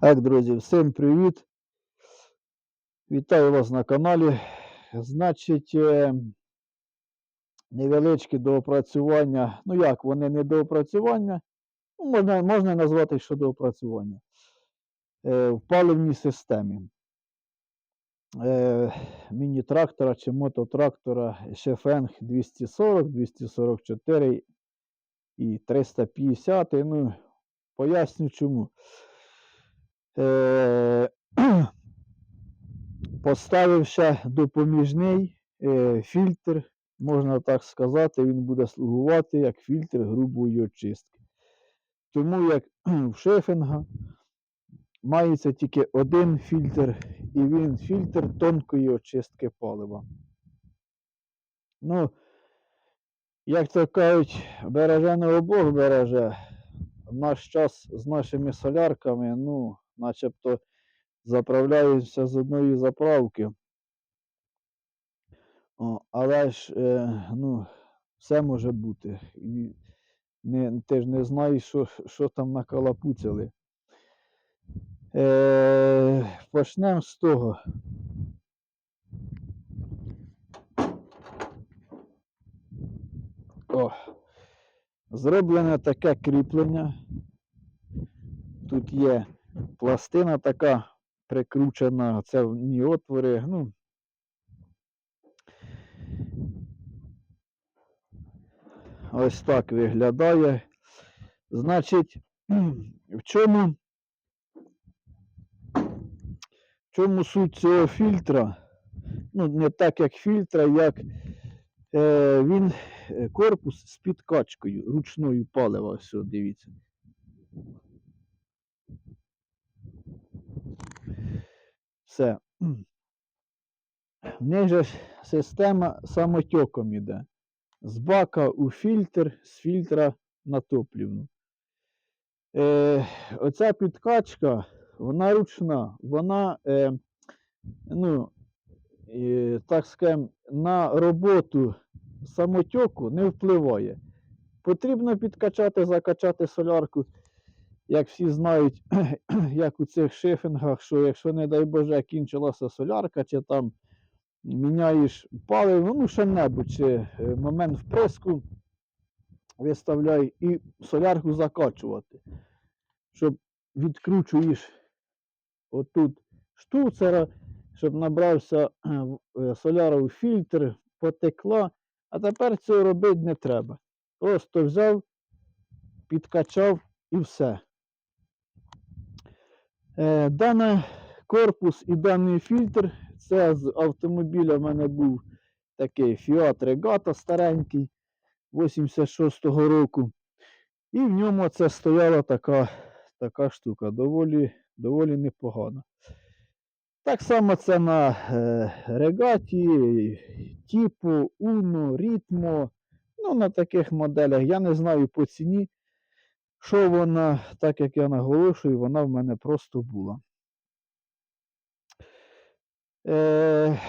Так, друзі, всім привіт. Вітаю вас на каналі. Значить, е, невеличкі доопрацювання. Ну як, вони не доопрацювання. Ну, можна, можна назвати, що доопрацювання. Е, в паливній системі. Е, міні-трактора чи мототрактора Шефенг 240, 244 і 350. Ну, поясню чому. Е, поставив допоміжний е, фільтр, можна так сказати, він буде слугувати як фільтр грубої очистки. Тому як в шефінга мається тільки один фільтр, і він фільтр тонкої очистки палива. Ну, як то кажуть, береже не обох береже. В наш час з нашими солярками, ну, начебто заправляюся з одної заправки. О, але ж, е, ну, все може бути. І не, ти ж не знаєш, що, що там накалапуцяли. Е, почнемо з того. О, зроблене таке кріплення. Тут є пластина така прикручена, це в ній отвори. Ну, ось так виглядає. Значить, в чому, в чому суть цього фільтра? Ну, не так як фільтра, як е, він е, корпус з підкачкою ручною палива. Ось, дивіться. Все. В них же система самотьоком іде. З бака у фільтр, з фільтра на топлівну. Е, оця підкачка, вона ручна, вона, е, ну, е, так скажем, на роботу самотьоку не впливає. Потрібно підкачати, закачати солярку, як всі знають, як у цих шифінгах, що якщо, не дай Боже, кінчилася солярка, чи там міняєш паливо, ну що-небудь, чи е, момент вприску виставляй і солярку закачувати. Щоб відкручуєш отут штуцера, щоб набрався е, соляра у фільтр, потекла, а тепер цього робити не треба. Просто взяв, підкачав і все. Е, Даний корпус і даний фільтр це з автомобіля в мене був такий Fiat Regatta старенький 86-го року. І в ньому це стояла така, така штука, доволі, доволі непогана. Так само це на регаті, типу, Uno, Ritmo. Ну, на таких моделях. Я не знаю по ціні, що вона, так як я наголошую, вона в мене просто була. Е,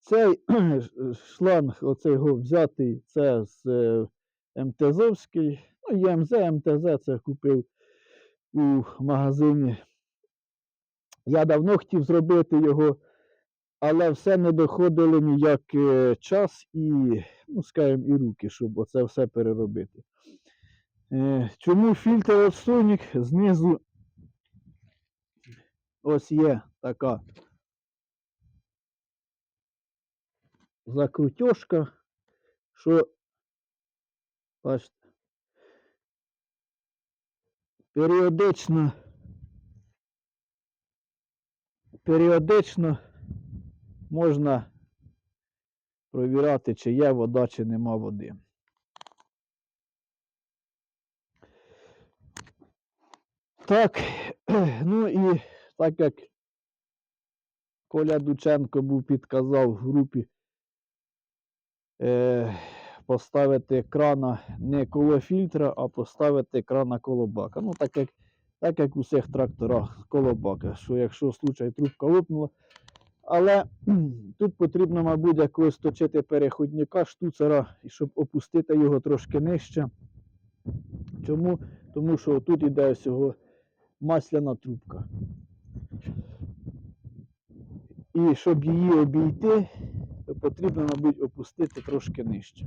цей шланг, оцей його взятий, це з е, МТЗовський. Ну, ЄМЗ, МТЗ це купив у магазині. Я давно хотів зробити його, але все не доходило ніяк е, час і, ну, скажімо, і руки, щоб оце все переробити. Е, чому фільтр отстойник знизу ось є така закрутьошка, що бачите, періодично періодично можна провіряти, чи є вода, чи нема води. Так, ну і так як Коля Дученко був підказав в групі е, поставити крана не коло фільтра, а поставити крана коло бака. Ну, так як, так як у всіх тракторах коло бака, що якщо случай трубка лопнула. Але тут потрібно, мабуть, якось точити переходника штуцера, щоб опустити його трошки нижче. Чому? Тому що тут іде ось його масляна трубка. І щоб її обійти, то потрібно, мабуть, опустити трошки нижче.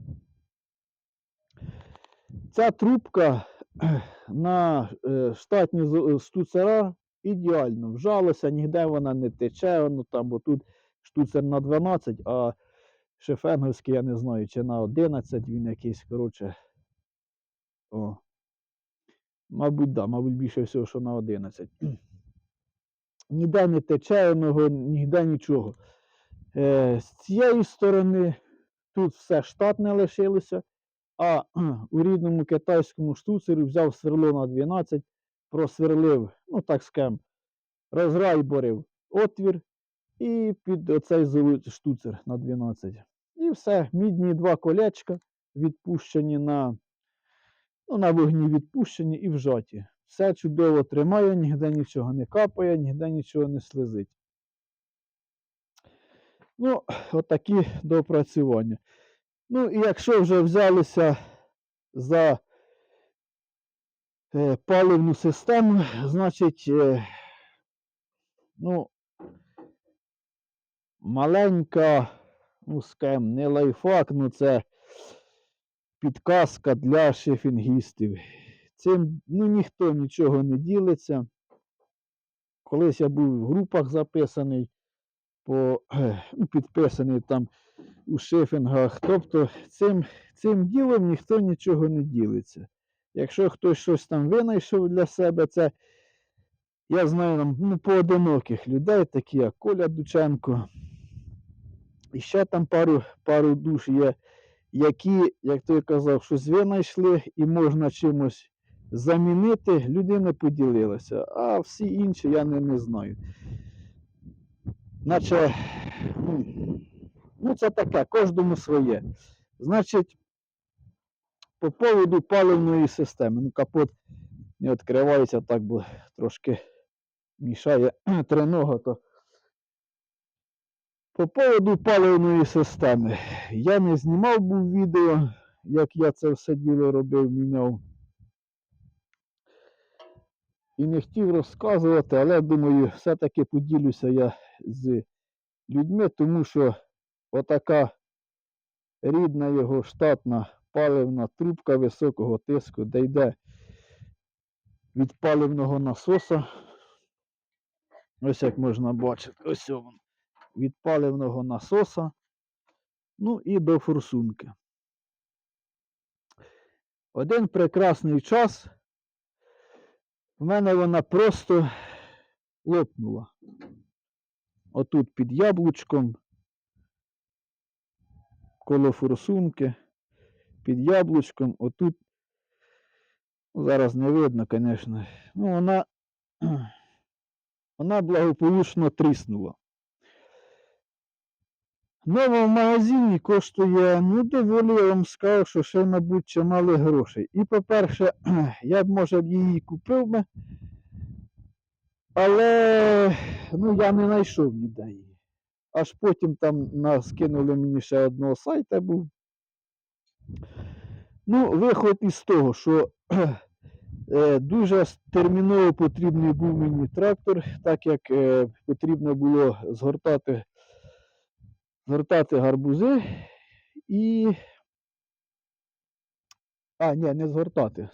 Ця трубка на е, штатні е, штуцера ідеально вжалася, ніде вона не тече, воно там, бо тут штуцер на 12, а шефенговський, я не знаю, чи на 11 він якийсь, коротше. О. Мабуть, да, мабуть, більше всього, що на 11. Ніде не тече воно, ніде нічого. Е, з цієї сторони тут все штатне лишилося, а у рідному китайському штуцері взяв сверло на 12, просверлив, ну так скажем, розрайборив отвір і під оцей штуцер на 12. І все, мідні два колечка відпущені на, ну, на вогні відпущені і вжаті. Все чудово тримає, ніде нічого не капає, ніде нічого не слизить. Ну, отакі доопрацювання. Ну, і якщо вже взялися за е, паливну систему, значить, е, ну, маленька, ну, скажем, не лайфхак, ну це підказка для шефінгістів. Цим ну, ніхто нічого не ділиться. Колись я був в групах записаний, по, ну, підписаний там у шефінгах. Тобто цим, цим ділом ніхто нічого не ділиться. Якщо хтось щось там винайшов для себе, це я знаю ну, поодиноких людей, такі як Коля Дученко. І ще там пару, пару душ є, які, як той казав, щось винайшли і можна чимось замінити, людина поділилася, а всі інші я не, не знаю. Наче, ну, ну це таке, кожному своє. Значить, по поводу паливної системи. Ну, капот не відкривається так, бо трошки мішає тренога, то по поводу паливної системи. Я не знімав був відео, як я це все діло робив, міняв. І не хотів розказувати, але думаю, все-таки поділюся я з людьми, тому що отака рідна його штатна паливна трубка високого тиску, де йде від паливного насоса. Ось як можна бачити, ось він. Від паливного насоса, ну і до форсунки. Один прекрасний час в мене вона просто лопнула. Отут під яблучком, коло форсунки, під яблучком, отут. Зараз не видно, звісно. Ну, вона, вона благополучно тріснула. Нова в магазині коштує, ну, доволі я вам скажу, що ще, мабуть, чимало грошей. І, по-перше, я б, може, її купив би, але ну, я не знайшов ніде її. Аж потім там скинули мені ще одного сайта був. Ну, виход із того, що е, дуже терміново потрібний був мені трактор, так як е, потрібно було згортати, згортати гарбузи і. А, ні, не згортати,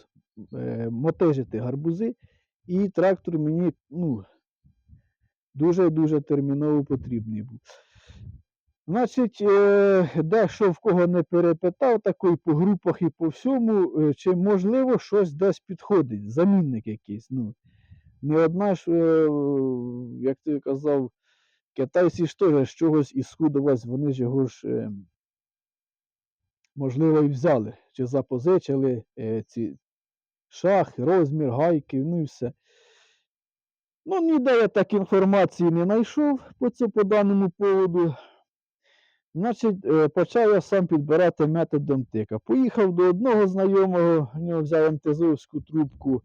е, мотижити гарбузи. І трактор мені ну, дуже-дуже терміново потрібний був. Значить, е, дещо в кого не перепитав, такий по групах і по всьому, е, чи можливо щось десь підходить, замінник якийсь. Ну, не одна ж, як ти казав, китайці ж теж з чогось із схудовась, вони ж його ж, е, можливо, і взяли, чи запозичили е, ці шах, розмір, гайки, ну і все. Ну, ніде я так інформації не знайшов по, цьому, по даному поводу. Значить, е, почав я сам підбирати методом тика. Поїхав до одного знайомого, в нього взяв МТЗовську трубку.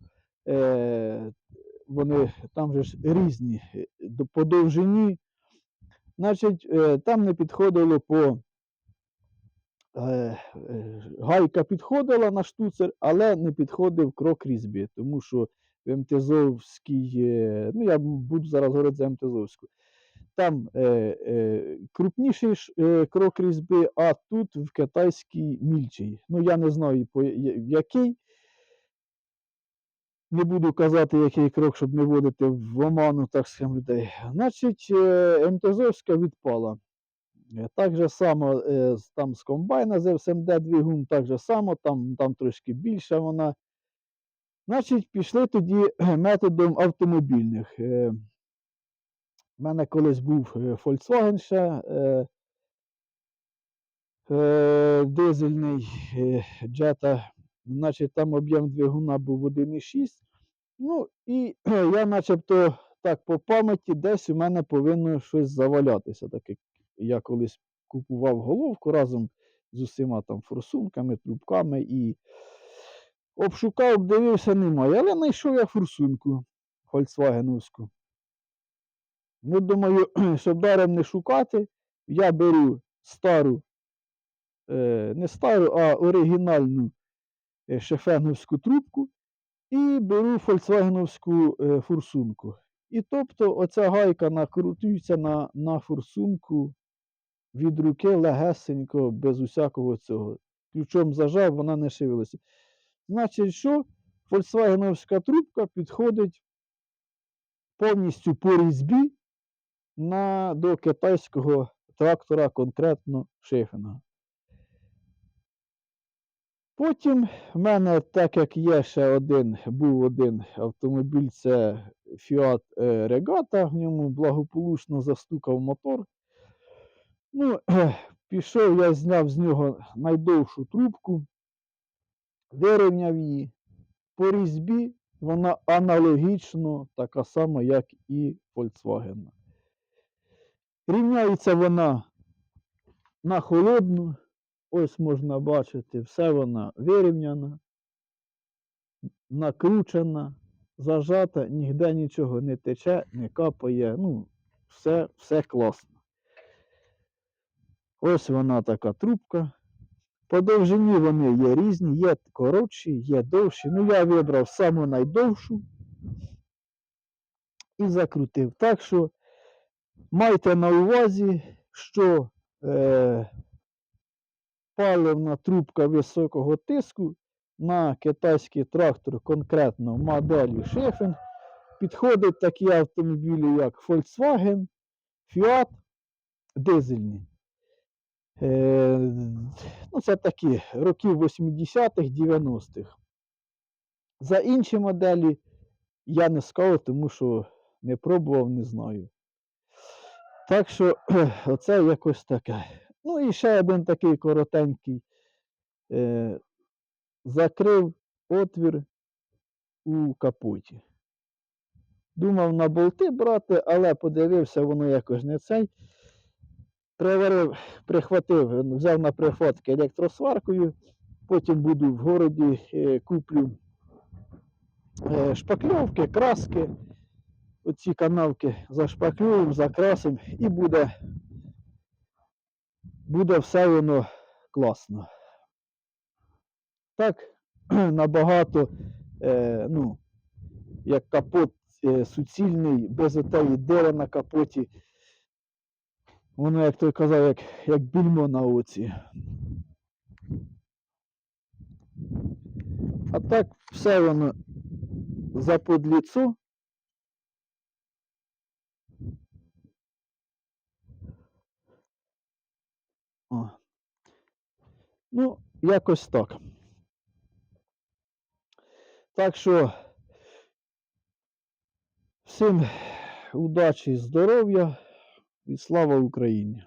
Вони там же ж різні по довжині. Значить, е, там не підходило по. Е, е, гайка підходила на штуцер, але не підходив крок різьби, тому що в МТЗовській, ну я буду зараз говорити за МТЗовську. Там е, е, крупніший крок різьби, а тут в китайській мільчий. Ну, я не знаю, по який. Не буду казати, який крок, щоб не вводити в оману, так скажемо, людей. Значить, е, МТЗовська відпала. Е, Так же само е, там з комбайна з СМД двигун, так же само, там, там трошки більша вона. Значить, пішли тоді методом автомобільних. У мене колись був Volkswagen ще дизельний Jetta. Значить, там об'єм двигуна був 1,6. Ну, і я начебто так по пам'яті десь у мене повинно щось завалятися. Так як я колись купував головку разом з усіма там форсунками, трубками і обшукав, обдивився, немає. Але знайшов я форсунку фольксвагеновську. Ну, думаю, щоб даром не шукати, я беру стару, е, не стару, а оригінальну шефеновську трубку і беру фольксвагеновську е, форсунку. І тобто оця гайка накрутується на, на форсунку від руки легесенько, без усякого цього. Ключом зажав, вона не шевелиться. Значить, що фольксвагеновська трубка підходить повністю по різьбі на, до китайського трактора, конкретно Шефінга. Потім в мене, так як є ще один, був один автомобіль, це Fiat е, Regata, в ньому благополучно застукав мотор. Ну, пішов, я зняв з нього найдовшу трубку, вирівняв її. По різьбі вона аналогічно така сама, як і Volkswagen. Рівняється вона на холодну. Ось можна бачити, все вона вирівняна, накручена, зажата, ніде нічого не тече, не капає. Ну, все, все класно. Ось вона така трубка. По довжині вони є різні, є коротші, є довші. Ну, я вибрав саму найдовшу і закрутив. Так що майте на увазі, що е, паливна трубка високого тиску на китайський трактор, конкретно моделі Шефен, підходить такі автомобілі, як Volkswagen, Fiat, дизельні. Е, ну, це такі років 80-х, 90-х. За інші моделі я не скажу, тому що не пробував, не знаю. Так що оце якось таке. Ну і ще один такий коротенький. Е, закрив отвір у капоті. Думав на болти брати, але подивився, воно якось не цей. Приварив, прихватив, взяв на прихватки електросваркою. Потім буду в городі, е, куплю е, шпакльовки, краски. Оці канавки зашпаклюємо, закрасимо і буде, буде все воно класно. Так, набагато, е, ну, як капот е, суцільний, без отеї дири на капоті. Воно, як той казав, як, як більмо на оці. А так все воно заподліцо. О. Ну, якось так. Так що всім удачі, здоров'я і слава Україні!